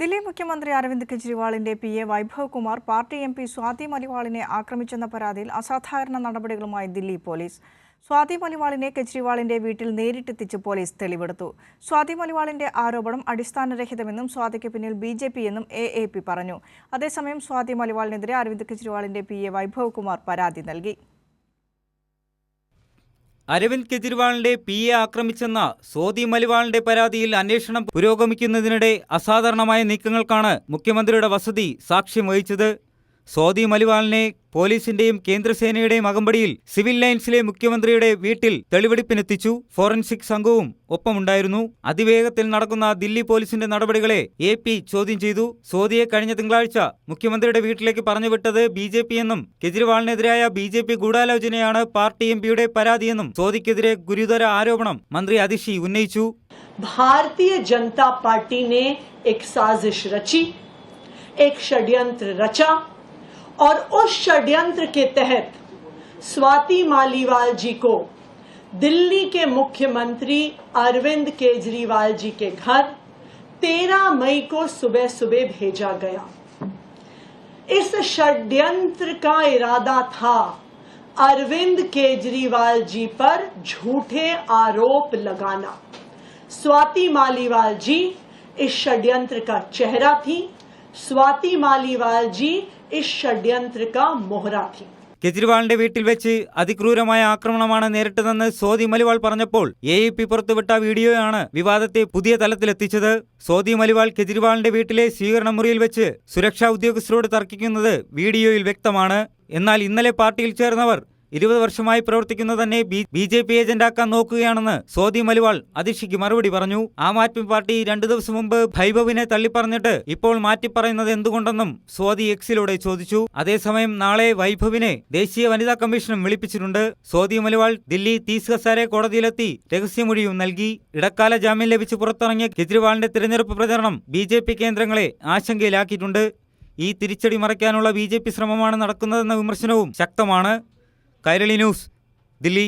ദില്ലി മുഖ്യമന്ത്രി അരവിന്ദ് കെജ്രിവാളിന്റെ P A Vaibhav Kumar party M P Swati മലിവാളിനെ ആക്രമിച്ചെന്ന പരാതിയിൽ അസാധാരണ നടപടികളുമായി ദില്ലി പോലീസ്. സ്വാതി മലിവാളിനെ കെജ്രിവാളിന്റെ വീട്ടിൽ നേരിട്ടെത്തിച്ച് പോലീസ് തെളിവെടുത്തു. സ്വാതി മലിവാളിന്റെ ആരോപണം അടിസ്ഥാനരഹിതമെന്നും സ്വാതിക്ക് പിന്നിൽ ബി ജെ പി എന്നും എ എ പി പറഞ്ഞു. അതേസമയം സ്വാതി മലിവാളിനെതിരെ അരവിന്ദ് കെജ്രിവാളിന്റെ പി എ വൈഭവ് കുമാർ പരാതി നൽകി. അരവിന്ദ് കെജ്രിവാളിന്റെ പി എ ആക്രമിച്ചെന്ന സോദി മലിവാളിന്റെ പരാതിയിൽ അന്വേഷണം പുരോഗമിക്കുന്നതിനിടെ അസാധാരണമായ നീക്കങ്ങൾക്കാണ് മുഖ്യമന്ത്രിയുടെ വസതി സാക്ഷ്യം വഹിച്ചത്. സോദി മലിവാളിനെ പോലീസിന്റെയും കേന്ദ്രസേനയുടെയും അകമ്പടിയിൽ സിവിൽ ലൈൻസിലെ മുഖ്യമന്ത്രിയുടെ വീട്ടിൽ തെളിവെടുപ്പിനെത്തിച്ചു ഫോറൻസിക് സംഘവും ഒപ്പമുണ്ടായിരുന്നു അതിവേഗത്തിൽ നടക്കുന്ന ദില്ലി പോലീസിന്റെ നടപടികളെ എ പി ചോദ്യം ചെയ്തു സോദിയെ കഴിഞ്ഞ തിങ്കളാഴ്ച മുഖ്യമന്ത്രിയുടെ വീട്ടിലേക്ക് പറഞ്ഞുവിട്ടത് ബി ജെ പി എന്നും കെജ്രിവാളിനെതിരായ ബി ജെ പി ഗൂഢാലോചനയാണ് പാർട്ടി എം പിയുടെ പരാതിയെന്നും സോദിക്കെതിരെ ഗുരുതര ആരോപണം മന്ത്രി അതിഷി ഉന്നയിച്ചു भारतीय जनता पार्टी ने एक साजिश रची एक षड्यंत्र रचा और उस षड्यंत्र के तहत स्वाति मालीवाल जी को दिल्ली के मुख्यमंत्री अरविंद केजरीवाल जी के घर 13 मई को सुबह सुबह भेजा गया। इस षड्यंत्र का इरादा था अरविंद केजरीवाल जी पर झूठे आरोप लगाना। स्वाति मालीवाल जी इस षड्यंत्र का चेहरा थी। स्वाति मालीवाल जी इस षड्यंत्र का मोहरा थी കെജ്രിവാളിന്റെ വീട്ടിൽ വെച്ച് അതിക്രൂരമായ ആക്രമണമാണ് നേരിട്ടതെന്ന് സോദി മലിവാൾ പറഞ്ഞപ്പോൾ എ ഇ പി പുറത്തുവിട്ട വീഡിയോയാണ് വിവാദത്തെ പുതിയ തലത്തിലെത്തിച്ചത് സോദി മലിവാൾ കെജ്രിവാളിന്റെ വീട്ടിലെ സ്വീകരണ മുറിയിൽ വെച്ച് സുരക്ഷാ ഉദ്യോഗസ്ഥരോട് തർക്കിക്കുന്നത് വീഡിയോയിൽ വ്യക്തമാണ് എന്നാൽ ഇന്നലെ പാർട്ടിയിൽ ചേർന്നവർ ഇരുപത് വർഷമായി പ്രവർത്തിക്കുന്ന തന്നെ ബി ജെ പി ഏജന്റാക്കാൻ നോക്കുകയാണെന്ന് സോദി മലിവാൾ അതിഷിക്ക് മറുപടി പറഞ്ഞു. ആം ആദ്മി പാർട്ടി രണ്ടു ദിവസം മുമ്പ് ഭൈഭവിനെ തള്ളിപ്പറഞ്ഞിട്ട് ഇപ്പോൾ മാറ്റിപ്പറയുന്നത് എന്തുകൊണ്ടെന്നും സോദി എക്സിലൂടെ ചോദിച്ചു. അതേസമയം നാളെ വൈഭവിനെ ദേശീയ വനിതാ കമ്മീഷനും വിളിപ്പിച്ചിട്ടുണ്ട്. സോദി മലിവാൾ ദില്ലി തീസ് ഹസാരെ കോടതിയിലെത്തി രഹസ്യമൊഴിയും നൽകി. ഇടക്കാല ജാമ്യം ലഭിച്ച് പുറത്തിറങ്ങിയ കെജ്രിവാളിന്റെ തിരഞ്ഞെടുപ്പ് പ്രചരണം ബി ജെ പി കേന്ദ്രങ്ങളെ ആശങ്കയിലാക്കിയിട്ടുണ്ട്. ഈ തിരിച്ചടി മറയ്ക്കാനുള്ള ബി ശ്രമമാണ് നടക്കുന്നതെന്ന വിമർശനവും ശക്തമാണ്. കൈരളി ന്യൂസ് ദില്ലി.